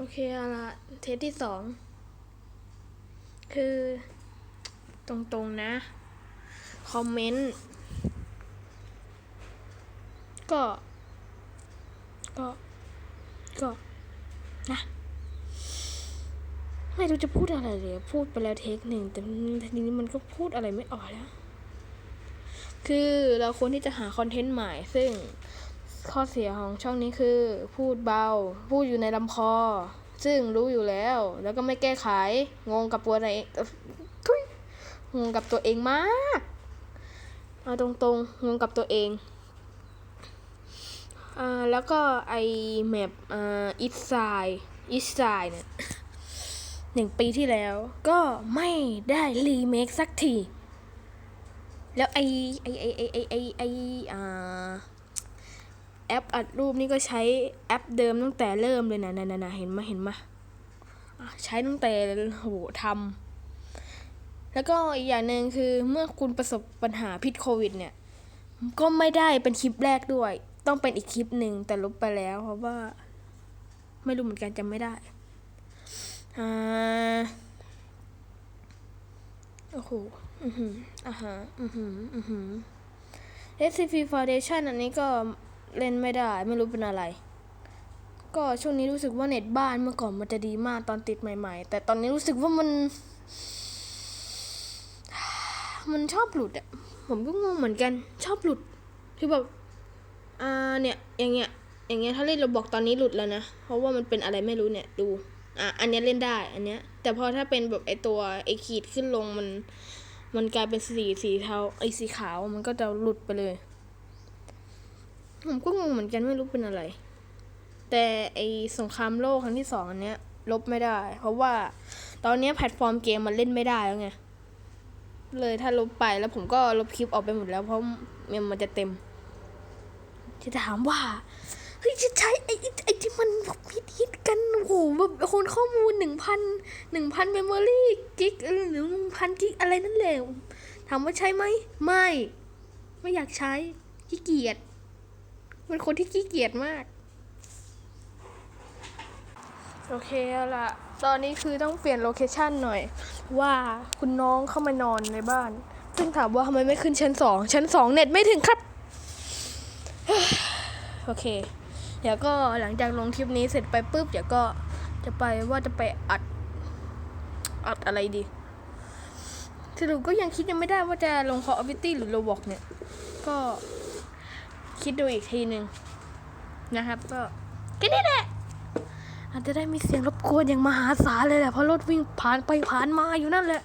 โอเคเอาละเทสที่สอง คือตรงๆนะ คอมเมนต์ ก็ ก็ ก็ นะ ไม่รู้จะพูดอะไรเลย พูดไปแล้วเทคหนึ่ง แต่ทีนี้มันก็พูดอะไรไม่ออกแล้ว คือเราควรที่จะหาคอนเทนต์ใหม่ ซึ่ง ข้อเสียของช่องนี้คือ พูดเบา พูดอยู่ในลำคอ ซึ่งรู้อยู่แล้ว แล้วก็ไม่แก้ไข งงกับตัวเองทุยงงกับตัวเองมากเอาตรงๆ งงกับตัวเองอ่าแล้วก็ไอแมปอ่าอิสไซอิสไซเนี่ยหนึ่งปีที่แล้วก็ไม่ได้รีเมคสักที แล้วไอไอไอไอไอไออ่า แอปอัดรูปนี่ก็ใช้แอปเดิมตั้งแต่เริ่มเลยนะนะนะนะเห็นมาเห็นมาใช้ตั้งแต่โหทำแล้วก็อีกอย่างหนึ่งคือเมื่อคุณประสบปัญหาพิษโควิด เนี่ย ก็ไม่ได้เป็นคลิปแรกด้วย ต้องเป็นอีกคลิปหนึ่งแต่ลบไปแล้ว เพราะว่า ไม่รู้เหมือนกันจำไม่ได้อ่าโอ้โหอือหืออ่าฮะอือหืออือหือ SCP Foundation อันนี้ก็ เล่นไม่ได้ไม่รู้เป็นอะไร ก็ช่วงนี้รู้สึกว่าเน็ตบ้านเมื่อก่อนมันจะดีมากตอนติดใหม่ ๆ แต่ตอนนี้รู้สึกว่ามัน มันชอบหลุดอะผมก็งงเหมือนกัน ชอบหลุด คือแบบอ่าเนี่ย อย่างเงี้ย อย่างเงี้ยถ้าเล่นเราบอกตอนนี้หลุดแล้วนะ เพราะว่ามันเป็นอะไรไม่รู้เนี่ยดูอะอันเนี้ยเล่นได้อันเนี้ย แต่พอถ้าเป็นแบบไอตัวไอขีดขึ้นลงมัน มันกลายเป็นสีสีเทาไอสีขาวมันก็จะหลุดไปเลย ผมก็งงเหมือนกันไม่รู้เป็นอะไร แต่ไอสงครามโลกครั้งที่สองอันเนี้ย ลบไม่ได้ เพราะว่าตอนเนี้ยแพลตฟอร์มเกมมันเล่นไม่ได้แล้วไง เลยถ้าลบไปแล้วผมก็ลบคลิปออกไปหมดแล้วเพราะเมมมันจะเต็ม จะถามว่าเฮ้ยจะใช้ไอ้ไอ้ที่มันแบบฮิตฮิตกันโอ้โหแบบคนข้อมูลหนึ่งพันหนึ่งพันเมมโมรี่กิกหรือหนึ่งพันกิกอะไรนั่นแหละถามว่าใช้ไหมไม่ ไม่อยากใช้ขี้เกียจ เป็นคนที่ขี้เกียจมาก โอเคละตอนนี้คือต้องเปลี่ยนโลเคชันหน่อย ว่าคุณน้องเข้ามานอนในบ้าน ซึ่งถามว่าทำไมไม่ขึ้นชั้นสองชั้นสองเน็ตไม่ถึงครับ โอเค เดี๋ยวก็หลังจากลงคลิปนี้เสร็จไปปุ๊บเดี๋ยวก็จะไปว่าจะไปอัด อัดอะไรดีสรุปก็ยังคิดยังไม่ได้ว่าจะลง Call of Duty หรือ Roblox เนี่ย ก็ คิดดูอีกทีหนึ่งนะครับก็แค่นี้แหละอาจจะได้มีเสียงรบกวนอย่างมหาศาลเลยแหละเพราะรถวิ่งผ่านไปผ่านมาอยู่นั่นแหละ